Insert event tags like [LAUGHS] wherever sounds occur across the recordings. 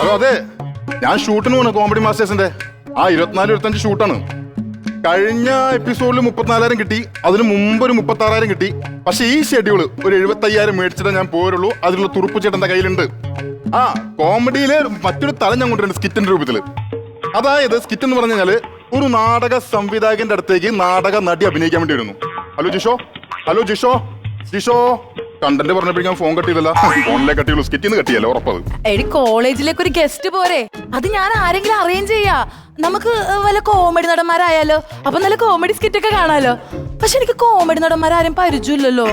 Hello അതെ. ഞാൻ ഷൂട്ടിന് പോണു കോമഡി മാസ്റ്റേഴ്സിന്റെ ആ ഇരുപത്തിനാല് ഇരുപത്തഞ്ച് ഷൂട്ടാണ്. കഴിഞ്ഞ എപ്പിസോഡിൽ മുപ്പത്തിനാലായിരം കിട്ടി. അതിന് മുമ്പ് ഒരു മുപ്പത്തി ആറായിരം കിട്ടി. പക്ഷെ ഈ ഷെഡ്യൂൾ ഒരു എഴുപത്തി അയ്യായിരം മേടിച്ചിട്ടേ ഞാൻ പോരുള്ളൂ. അതിലുള്ള തുറുപ്പ് ചേട്ടന്റെ കയ്യിലുണ്ട്. ആ കോമഡിയിലെ മറ്റൊരു തലം ഞാൻ കൊണ്ടുവരുന്നത് സ്കിറ്റിന്റെ രൂപത്തിൽ. അതായത് സ്കിറ്റ് എന്ന് പറഞ്ഞു കഴിഞ്ഞാൽ ഒരു നാടക സംവിധായകന്റെ അടുത്തേക്ക് നാടക നടി അഭിനയിക്കാൻ വേണ്ടി വരുന്നു. Hello Jisho. Hello Jisho. Jisho. Content പറഞ്ഞപ്പോഴേക്കും phone കട്ടിയില്ല ഫോണിലെ കട്ടിയുള്ളൂ. സ്കിറ്റിന്ന് കട്ടിയല്ല? ഉറപ്പത് എടി കോളേജിലേക്ക് ഒരു ഗസ്റ്റ് പോരെ. അത് ഞാൻ ആരെങ്കിലും അറേഞ്ച് ചെയ്യാ. നമുക്ക് വല്ല കോമഡി നടന്മാരായാലോ? അപ്പൊ നല്ല കോമഡി സ്കിറ്റ് ഒക്കെ കാണാലോ? പക്ഷെ എനിക്ക് കോമഡി നടന്മാരാരും പരിചയമില്ലല്ലോ.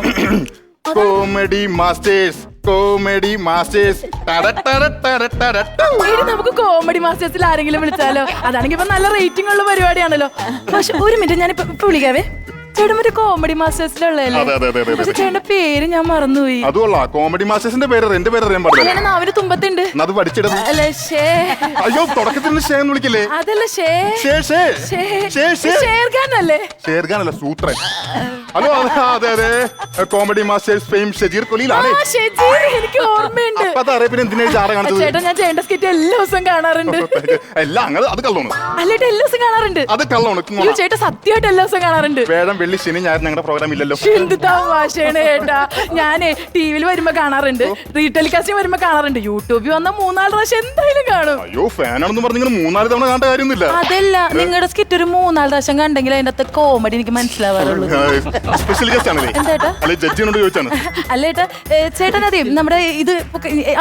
കോമഡി മാസ്റ്റേഴ്സ് കോമഡി മാസ്റ്റേഴ്സ് നമുക്ക് കോമഡി മാസ്റ്റേഴ്സിൽ ആരെങ്കിലും വിളിച്ചാലോ? അതാണെങ്കിൽ ഇപ്പൊ നല്ല റേറ്റിംഗ് ഉള്ള പരിപാടിയാണല്ലോ. പക്ഷെ ഒരു മിനിറ്റ് ഞാനിപ്പോ ഇപ്പൊ വിളിക്കാവേ. ചേട്ടൻ മറ്റേ കോമഡി മാസ്റ്റേഴ്സിലുള്ളതല്ലേ അതെ, അതെ, അതെ, അതെ, പക്ഷെ ചേട്ടന്റെ പേര് ഞാൻ മറന്നുപോയി. അതുകൊള്ളാം. കോമഡി മാസ്റ്റേഴ്സിന്റെ പേര് എന്റെ പേര് അറിയാൻ പാടില്ല. അല്ലെ നാവിന് തുമ്പത്തുണ്ട്. എന്നാ അത് പഠിച്ചിടുന്നു അല്ല ഷേ. അയ്യോ തുടക്കത്തിൽ നിന്ന് ഷേ എന്ന് വിളിക്കില്ലേ? അതല്ല ഷേ. ഷേ ഷേ. ഷേ. ഷേ ഷേ. ഷേർഖാൻ അല്ലേ ഷേർഖാനല്ല സൂത്രൻ. ഹലോ അതെ അതെ. അതെ കോമഡി മാസ്റ്റേഴ്സ് ഫെയിം ഷജീർ കൊലിയിലാണ് ആ ഷെജീർ എനിക്ക് ഓർമ്മയുണ്ട്. അപ്പൊ അതറിയ പിന്നെ എന്തിനാ ചാറ കാണിച്ചത്? ചേട്ടാ ഞാൻ സ്കിറ്റ് എല്ലാ ദിവസവും കാണാറുണ്ട്. എല്ലാം അങ്ങനെ അത് അല്ലേട്ട് എല്ലാ ദിവസവും കാണാറുണ്ട്. അത് അയ്യോ ചേട്ടാ സത്യമായിട്ട് എല്ലാ ദിവസവും കാണാറുണ്ട്. വേഴം വെള്ളി ശനി ഞാൻ ഞങ്ങളുടെ പ്രോഗ്രാം ഇല്ലല്ലോ. എന്ത് തമാശയാണ് ചേട്ടാ ഞാനേ ടി വിയിൽ വരുമ്പോ കാണാറുണ്ട്. റീടെലികാസ്റ്റിംഗ് വരുമ്പോ കാണാറുണ്ട്. യൂട്യൂബിൽ വന്ന മൂന്നാൽ പ്രാവശ്യം എന്തായാലും കാണും. അയ്യോ ഫാനാണെന്ന് പറഞ്ഞ് നിങ്ങൾ മൂന്നാൽ തവണ കാണേണ്ട കാര്യമൊന്നുമില്ല. അതല്ല നിങ്ങളുടെ സ്കിറ്റ് ഒരു മൂന്നാൽ പ്രാവശ്യം കണ്ടെങ്കിൽ അതിന്റെ അകത്ത് കോമഡി എനിക്ക് മനസ്സിലാവാറുള്ളൂ. സ്പെഷ്യൽ ഗസ്റ്റ് ആണല്ലേ? എന്താ അല്ലെ ജഡ്ജിനോട് ചോദിച്ചാണ്. അല്ലേട്ടാ ചേട്ടൻ അതെ നമ്മുടെ ഇത്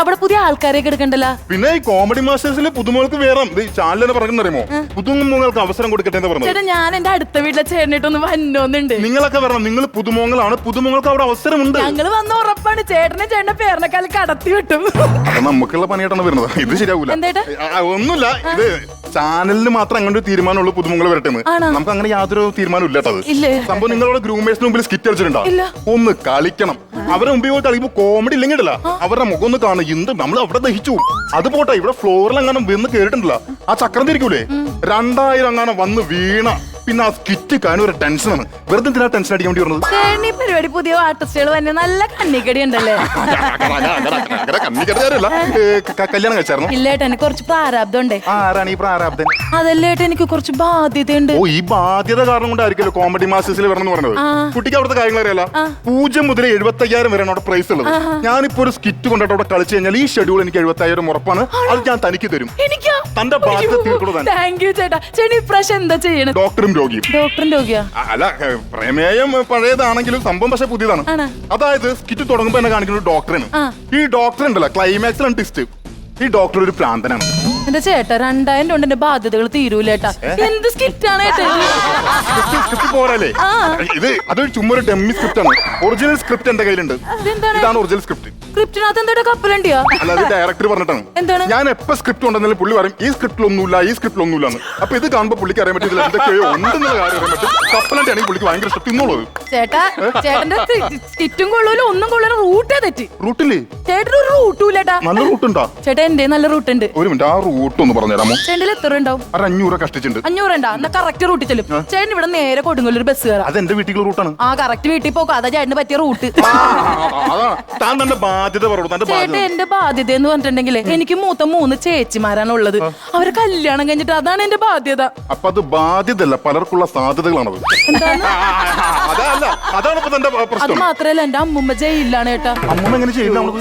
അവിടെ പുതിയ ആൾക്കാരെ എടുക്കണ്ടല്ലോ? പിന്നെ ഈ കോമഡി മാസ്റ്റേഴ്സിലെ പുതുമുകൾക്ക് വേറെ ചാനലിനെ പറഞ്ഞിട്ടുണ്ടറിയുമോ പറയുന്നറിയുമോ പുതുമുകൾക്ക് അവസരം കൊടുക്കട്ടെ എന്ന് ചേട്ടാ ഞാൻ എന്റെ അടുത്ത വീട്ടിലെ ചേട്ടനായിട്ടൊന്ന് വന്നോന്നുണ്ട് നിങ്ങളൊക്കെ വരണം. നിങ്ങൾ പുതുമുഖങ്ങളാണ് പുതുമുഖങ്ങൾക്ക് അവിടെ അവസരമുണ്ട്. ഞങ്ങൾ വന്ന ഉറപ്പാണ്. ചേട്ടനെ ചേട്ടന്റെ പേരിനെക്കാൾ കടത്തി വിട്ടും. അത് നമുക്കുള്ള പണിയായിട്ടാണ് വരുന്നത്. ഇത് ശരിയാവൂല. എന്തേട്ടാ? ആ, ഒന്നുമില്ല. ഇത് ചാനലിന് മാത്രം അങ്ങനെ ഒരു തീരുമാനമുള്ളൂ പുതുമുഖങ്ങൾ വരട്ടെ എന്ന്. ആണോ? നമുക്ക് അങ്ങനെ യാതൊരു തീരുമാനം ഇല്ല കേട്ടോ ഇല്ലേ? സംഭവം നിങ്ങളോട് ഗ്രൂമേഴ്സിന് മുമ്പിൽ സ്കിറ്റ് കളിച്ചിട്ടുണ്ടോ? ഇല്ല. ഒന്ന് കളിക്കണം. അവരെ മുമ്പിൽ പോയി കളിക്കുമ്പോൾ കോമഡി ഇല്ലെങ്കിൽ അവരുടെ മുഖം ഒന്ന് കാണും എന്ത് നമ്മൾ അവിടെ ദഹിച്ചു. പോകും. അത് പോട്ടെ ഇവിടെ ഫ്ലോറിൽ അങ്ങനെ വന്ന് കേട്ടിട്ടില്ല ആ ചക്രം തിരിക്കൂലേ? രണ്ടായിരം അങ്ങനെ വന്ന് വീണ. പിന്നെ ആ സ്കിറ്റ് കാണും ഒരു ടെൻഷനാണ് വെറുതെ എന്തിനാ ടെൻഷൻ അടിക്കാൻ വേണ്ടി വരുന്നത് ചേട്ടൻ ഈ പരിപാടി പുതിയ ആർട്ടിസ്റ്റുകൾ വന്നെ നല്ല കണ്ണിക്കടി ഉണ്ടല്ലേ? അങ്ങനെ കണ്ണിക്കരുതാരല്ല കല്യാണം കഴിച്ചായിരുന്നു? ഇല്ലേട്ടാ എനിക്ക് കുറച്ച് പ്രാരാബ്ദം ഉണ്ടേ. ആരാണ് ഈ പ്രാരാബ്ദൻ അതല്ലേട്ടാ എനിക്ക് കുറച്ച് ബാധ്യതയുണ്ട്. ഓ ഈ ബാധ്യത കാരണം കൊണ്ടായിരിക്കല്ലോ കോമഡി മാസ്റ്റേഴ്സിൽ വരണം എന്ന് പറഞ്ഞത്. കുട്ടിക്ക് അവിടുത്തെ കാര്യങ്ങൾ അറിയാല? പൂജ്യം മുതൽ എഴുപത്തി അയ്യായിരം വരെയാണ് അവിടെ പ്രൈസ് ഉള്ളത്. ഞാനിപ്പോ ഒരു സ്കിറ്റ് കൊണ്ടിട്ട് അവിടെ കളിച്ചു കഴിഞ്ഞാൽ ഈ ഷെഡ്യൂൾ എനിക്ക് എഴുപത്തി അയ്യായിരം ഉറപ്പാണ് അത് ഞാൻ തനിക്ക് തരും. എനിക്കാ? തന്റെ ബാധ്യത തീർക്കണോ? താങ്ക് യു ചേട്ടാ. ചേട്ടൻ ഇപ്രാവശ്യം എന്താ ചെയ്യണം ഡോക്ടറും രോഗിയും. ഡോക്ടറും രോഗിയാ? അല്ല പ്രമേയം പഴയതാണെങ്കിലും സംഭവം പക്ഷെ പുതിയതാണ്. അതായത് സ്കിറ്റ് തുടങ്ങുമ്പോ എന്നെ കാണിക്കുന്ന ഒരു ഡോക്ടറാണ് ഈ ഡോക്ടർ ഉണ്ടല്ലോ ക്ലൈമാക്സിലാണ് ടിസ്റ്റ് ഈ ഡോക്ടർ ഒരു പ്രാന്തനാണ്. എന്റെ ചേട്ടാ രണ്ടായിരം കൊണ്ട് എന്റെ ബാധ്യതകൾ തീരൂലേട്ടാ എന്ത് സ്കിറ്റാണ് പോരല്ലേ. ഇത് അതൊരു ചുമ്മാ ഒരു ഡെമ്മി സ്ക്രിപ്റ്റ് ആണ്. ഒറിജിനൽ സ്ക്രിപ്റ്റ് എന്റെ കയ്യിലുണ്ട്. ഇതാണ് ഒറിജിനൽ സ്ക്രിപ്റ്റ് സ്ക്രിപ്റ്റിനകത്ത് എന്താ കപ്പലണ്ടിയാ? അല്ലാതെ ഡയറക്ടർ പറഞ്ഞിട്ടാണ്. എന്താണ്? ഞാൻ എപ്പോ സ്ക്രിപ്റ്റ് ഉണ്ടെന്നാലും പുള്ളി പറയും ഈ സ്ക്രിപ്റ്റിൽ ഒന്നുമില്ല ഈ സ്ക്രിപ്റ്റിൽ ഒന്നുമില്ല എന്ന് അപ്പൊ ഇത് കാണുമ്പോൾ പുള്ളിക്ക് അറിയാൻ പറ്റില്ല എന്തൊക്കെയോ ഉണ്ടെന്നുള്ള കാര്യം അറിയാൻ പറ്റും. കപ്പലണ്ടി ആണെങ്കിൽ പുള്ളിക്ക് ഭയങ്കര ഇഷ്ടം. തിന്നോളൂ ചേട്ടാ ചേട്ടന്റെ സ്കിറ്റും കൊള്ളൂല ഒന്നും കൊള്ളൂല റൂട്ടേ തെറ്റി. റൂട്ടില്ലേ? ചേട്ടന് ഒരു റൂട്ടും ഇല്ലേട്ടാ നല്ല റൂട്ടുണ്ടോ ചേട്ടാ എന്റെ നല്ല റൂട്ട് ഉണ്ട്? ഒരു മിനിറ്റ് ആ റൂട്ട് ഒന്ന് പറഞ്ഞുതരാമോ? ചേട്ടൻ എത്ര ഉണ്ടാവും ഒരു അഞ്ഞൂറ് കഷ്ടിച്ചിട്ടുണ്ട്. അഞ്ഞൂറ് ഉണ്ടാ എന്നാ കറക്റ്റ് റൂട്ടിൽ ചെല്ലും. ചേട്ടൻ ഇവിടെ നേരെ കൊടുങ്ങല്ലൂർ ബസ് കയറാം അത് എന്റെ വീട്ടിലുള്ള റൂട്ടാണ് ആ കറക്റ്റ് വീട്ടിൽ പോക്കും. അതാ ചേട്ടന് പറ്റിയ റൂട്ട് അതാണ് താൻ തന്റെ ബാധ്യത എന്റെ ബാധ്യത. എന്ന് പറഞ്ഞിട്ടുണ്ടെങ്കിൽ എനിക്ക് മൂത്ത മൂന്ന് ചേച്ചിമാരാണ് ഉള്ളത് അവരെ കല്യാണം കഴിഞ്ഞിട്ട് അതാണ് എന്റെ ബാധ്യത. അപ്പൊ അത് ബാധ്യതല്ല പലർക്കുള്ള സാധ്യതകളാണത്. എന്താണ് [LAUGHS] അതല്ല അതാണ് ഇപ്പൊ തന്റെ അത് പ്രശ്നം മാത്രല്ല എന്റെ അമ്മുമ്മ ജയിലിലാണ് ചേട്ടാ അമ്മ എങ്ങനെ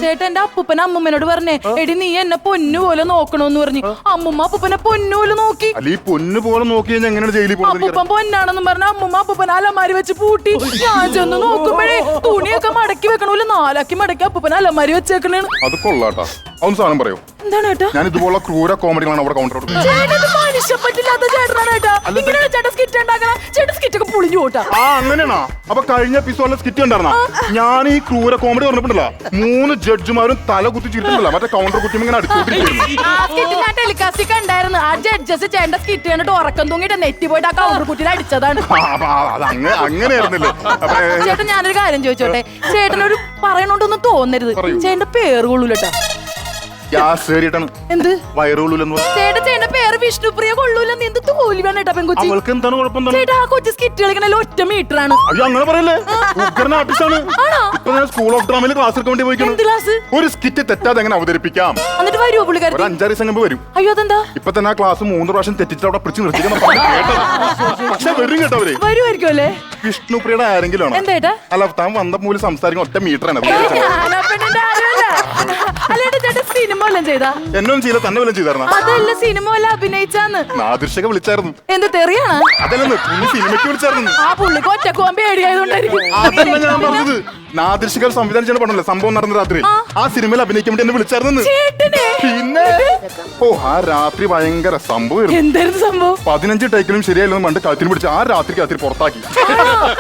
ചേട്ടൻ എന്റെ അപ്പൂപ്പൻ അമ്മുമ്മനോട് പറഞ്ഞേ എടി നീ എന്നെ പൊന്നു പോലെ നോക്കണോന്ന് പറഞ്ഞു. അമ്മുമ്മ അപ്പൂപ്പനെ പൊന്നു പോലെ നോക്കി. അല്ല ഈ പൊന്നു പോലെ നോക്കി കഴിഞ്ഞാൽ എങ്ങനെയാണ് ജയിലിൽ പോകുന്നത് എനിക്കറിയാം. അപ്പൂപ്പൻ പൊന്നാണെന്നും പറഞ്ഞ അമ്മുമ്മ അപ്പൂപ്പൻ അലമാരി വെച്ച് പൂട്ടി. ഞാൻ ചെന്ന് നോക്കുമ്പോഴേ തുണിയൊക്കെ മടക്കി വെക്കണമല്ലോ നാലാക്കി മടക്കി അപ്പൂപ്പൻ അലമാരി വെച്ചേക്കണേണ്. അത് കൊള്ളാട്ടാ. അതൊന്ന് സാധനം പറയോ. എന്താണ് ഞാൻ ക്രൂര കോമഡികളാണ് അവിടെ ആ അങ്ങനെയാണോ? അപ്പൊ കഴിഞ്ഞ എപ്പിസോഡിലെ സ്കിറ്റ് ഉണ്ടായിരുന്ന ഞാൻ ഈ ക്രൂര കോമഡി പറഞ്ഞിട്ടുണ്ടല്ല. മൂന്ന് ജഡ്ജിമാരും തല കുത്തി ചിരിച്ചിട്ടില്ല മറ്റേ കൗണ്ടർ കുത്തി ഇങ്ങനെ കണ്ടിട്ട് ഉറക്കം തൂങ്ങിട്ട് നെറ്റി പോയിട്ട് ആ കൗണ്ടർ കുറ്റിയിൽ അടിച്ചതാണ്. അങ്ങനെയായിരുന്നില്ലേ? ചേട്ടൻ ഞാനൊരു കാര്യം ചോദിച്ചോട്ടെ? ചേട്ടനൊരു പറയണോണ്ടൊന്നും തോന്നരുത്. ചേട്ടന്റെ പേര് കൊള്ളൂലട്ടാ. ഗ്യാസ് കയറിയിട്ടാണ് എന്ത്? വയറുകൊള്ളൂലെന്ന് പറഞ്ഞു ചേട്ടാ ചേട്ടന്റെ പേര് വിഷ്ണുപ്രിയ കൊള്ളൂല? നീ എന്ത് തോൽവിയാണ് കേട്ടാ പെൺകൊച്ചി? അവൾക്ക് എന്താണ് കുഴപ്പം എന്താണ്? ചേട്ടാ ആ കൊച്ചു സ്കിറ്റ് കളിക്കണല്ലോ ഒറ്റ മീറ്റർ ആണ്. അയ്യോ അങ്ങനെ പറയല്ലേ? ഉഗ്രൻ ആണോ? ഇപ്പൊ ഞാൻ സ്കൂൾ ഓഫ് ഡ്രാമയിൽ ക്ലാസ് എടുക്കാൻ വേണ്ടി എന്ത് ക്ലാസ് ഒരു സ്കിറ്റ് തെറ്റാതെ എങ്ങനെ അവതരിപ്പിക്കാം? എന്നിട്ട് വരുമോ ഒരു പുള്ളിക്കാരത്തി അഞ്ചാറ് ദിവസം മുമ്പ് വരും. അയ്യോ അതെന്താ? ഇപ്പൊ തന്നെ ആ ക്ലാസ് മൂന്ന് പ്രാവശ്യം തെറ്റിച്ച് അവിടെ പിടിച്ച് നിർത്തിക്കുന്ന പക്ഷെ വരും കേട്ടോ അവർ. വരുമായിരിക്കും അല്ലേ? വിഷ്ണുപ്രിയുടെ ആരെങ്കിലും ആണോ? എന്തേട്ടാ അല്ല താൻ വന്ന മൂലം സംസാരിക്കുന്ന ഒറ്റ മീറ്റർ ആണ്. ഞാനാ പെണ്ണിന്റെ ആരുമല്ല. അല്ലേട്ടാ ചേട്ടാ സിനിമ വല്ലതും ചെയ്താ? എന്നൊന്നും ചെയ്യില്ല തന്നെ വല്ലതും ചെയ്തായിരുന്ന? അതല്ല സിനിമ വല്ല അഭിനയിച്ചാന്ന്. നാദൃശക വിളിച്ചായിരുന്നു. എന്ത് തെറിയാണ്? അതല്ലെന്ന് പുള്ളി സിനിമയ്ക്ക് വിളിച്ചായിരുന്നു. ആ പുള്ളിക്ക് ഒറ്റക്കോമ്പ് പേടിയായതുകൊണ്ടായിരിക്കും. അതല്ല ഞാൻ പറഞ്ഞത് നാദൃശികൾ സംവിധാനം ചെയ്യണ പടമല്ലേ? സംഭവം നടന്ന രാത്രി. ആ. സിനിമയിൽ അഭിനയിക്കാൻ വേണ്ടി എന്നെ വിളിച്ചായിരുന്നു പിന്നെ? ഓ ആ രാത്രി ഭയങ്കര സംഭവമായിരുന്നു. എന്തായിരുന്നു സംഭവം? പതിനഞ്ച് ടൈക്കിലും ശരിയായില്ലെന്ന് പണ്ട് കഴുത്തിന് പിടിച്ച് ആ രാത്രിക്ക് രാത്രി പുറത്താക്കി.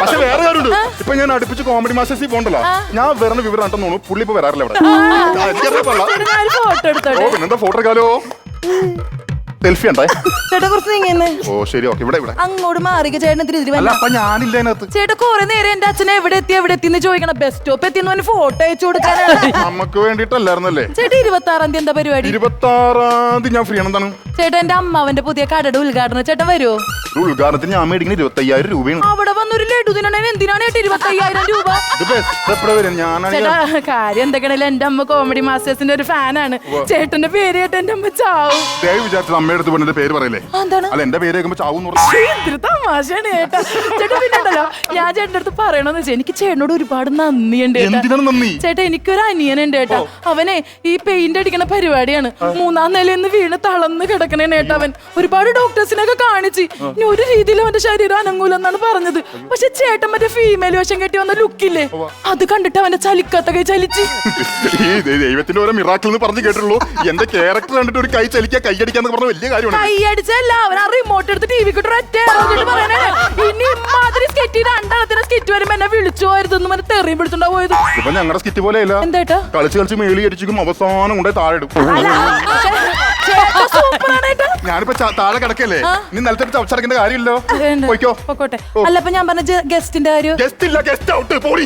പക്ഷെ വേറെ കാര്യമുണ്ട്. ഇപ്പൊ ഞാൻ അടുപ്പിച്ച് കോമഡി മാസ്റ്റേഴ്സിൽ പോകണ്ടല്ലോ ഞാൻ വരണ വിവരം തോന്നുന്നു പുള്ളി ഇപ്പൊ വരാറില്ല ഇവിടെ. ഫോട്ടോ എടുത്തോട്ടെ? ഫോട്ടോ എടുക്കാലോ? സെൽഫി ഉണ്ടേ ചേട്ടാ കുറച്ച് നീങ്ങുന്നേ ഓ ശരി ഓക്കെ ഇവിടെ ഇവിടെ. അങ്ങോട്ട് മാറിക്ക ചേട്ടൻ ഇത്തിരി ഇതിരി അല്ല വന്നാ. അപ്പൊ ഞാനില്ല അതിനകത്ത്. ചേട്ടാ കൊറേ നേരം എന്റെ അച്ഛനെ എവിടെ എത്തി എവിടെ എത്തി എന്ന് ചോദിക്കണം. ബസ് സ്റ്റോപ്പ് എത്തി എന്ന് ഫോട്ടോ അയച്ചു കൊടുക്കാനാണ് നമുക്ക് വേണ്ടിട്ടല്ലായിരുന്നല്ലേ ചേട്ടാ ഇരുപത്തി ആറാം തീയതി എന്താ പരിപാടി? ഇരുപത്തി ആറാം തീയതി ഞാൻ ഫ്രീ ആണ് എന്താണ്? ചേട്ടാ എന്റെ അമ്മാവന്റെ പുതിയ കടയുടെ ഉദ്ഘാടനം. ചേട്ടൻ വരുമോ ഒരു ഉദ്ഘാടനത്തിന് ഞാൻ മേടിക്കുന്ന ഇരുപത്തി അയ്യായിരം രൂപയാണ്. അവിടെ വന്നൊരു ലഡു തിന്നണേന് എന്തിനാണ് ചേട്ടാ ഇരുപത്തി അയ്യായിരം രൂപ? ഇത് ബെസ്റ്റ് എപ്പോഴാ വരും ഞാനാണെങ്കിൽ ചേട്ടാ കാര്യം എന്തൊക്കെയാണെങ്കിലും എന്റെ അമ്മ കോമഡി മാസ്റ്റേഴ്സിന്റെ ഒരു ഫാനാണ് ചേട്ടന്റെ പേര് കേട്ട് എന്റെ അമ്മ ചാവും. ദയവ് വിചാരിച്ചത് അടുത്ത് പെണ്ണിന്റെ പേര് പറയല്ലേ? എന്താണ്? അല്ല എന്റെ പേര് കേൾക്കുമ്പോ ചാവും എന്തൊരു തമാശയാണ് ചേട്ടാ ചേട്ടാ പിന്നെ ഉണ്ടല്ലോ ഞാൻ ചേട്ടന്റെ അടുത്ത് പറയണമെന്ന് വെച്ചാൽ എനിക്ക് ചേട്ടനോട് ഒരുപാട് നന്ദിയുണ്ട് ചേട്ടാ എന്തിനാണ് നന്ദി? ചേട്ടാ എനിക്കൊരു അനിയനുണ്ട് ചേട്ടാ അവനെ ഈ പെയിന്റ് അടിക്കണ പരിപാടിയാണ്. മൂന്നാം നിലയിൽ വീണ് തളർന്ന് കിടക്കണേ ചേട്ടാ അവൻ. ഒരുപാട് ഡോക്ടേഴ്സിനൊക്കെ കാണിച്ച്. ഇനി ഒരു രീതിയിലും അവന്റെ ശരീരം അനങ്ങൂലം എന്നാണ് പറഞ്ഞത്. പക്ഷെ ചേട്ടൻ മറ്റേ ഫീമെയിൽ വേഷം കെട്ടി വന്ന ലുക്കില്ലേ അത് കണ്ടിട്ട് അവന്റെ ചലിക്കാത്ത കൈ ചലിച്ച്. ഈ ദൈ- ദൈവത്തിന്റെ ഓരോ മിറാക്കിൾ എന്ന് പറഞ്ഞു കേട്ടുള്ളൂ എന്റെ ക്യാരക്ടർ കണ്ടിട്ട് ഒരു കൈ ചലിക്കാൻ കൈ അടിക്കാന്ന് പറഞ്ഞ വലിയ കാര്യമാണ്. കൈ അടിച്ചല്ല അവൻ ആ റിമോട്ട് എടുത്ത് ടി വിക്ക് ഒറ്റ പറയണേ. ഇനി ഇമാതിരി സ്കെറ്റ് രണ്ടെണ്ണത്തിന് സ്കെറ്റ് വരുമ്പോ എന്നെ വിളിച്ചു പോയതെന്ന് മറ്റേ തെറിയും വിളിച്ചുണ്ടാ പോയത്? ഇപ്പൊ ഞങ്ങളുടെ സ്കിറ്റ് പോലെ അല്ല എന്താ കളിച്ച് കളിച്ച് മേളി അടിച്ചിരിക്കും അവസാനം കൊണ്ടേ താഴെ ഇടും. സൂപ്പറാണ് ഏട്ടാ. ഞാനിപ്പോ താഴെ കിടക്കല്ലേ നീ നിലത്തെ ചവച്ചടക്കേണ്ട കാര്യമില്ലോ. പോയിക്കോ. പൊക്കോട്ടെ. അല്ല അപ്പൊ ഞാൻ പറഞ്ഞ ഗസ്റ്റിന്റെ കാര്യം? ഗസ്റ്റ് ഇല്ല ഗസ്റ്റ് ഔട്ട് പോടി.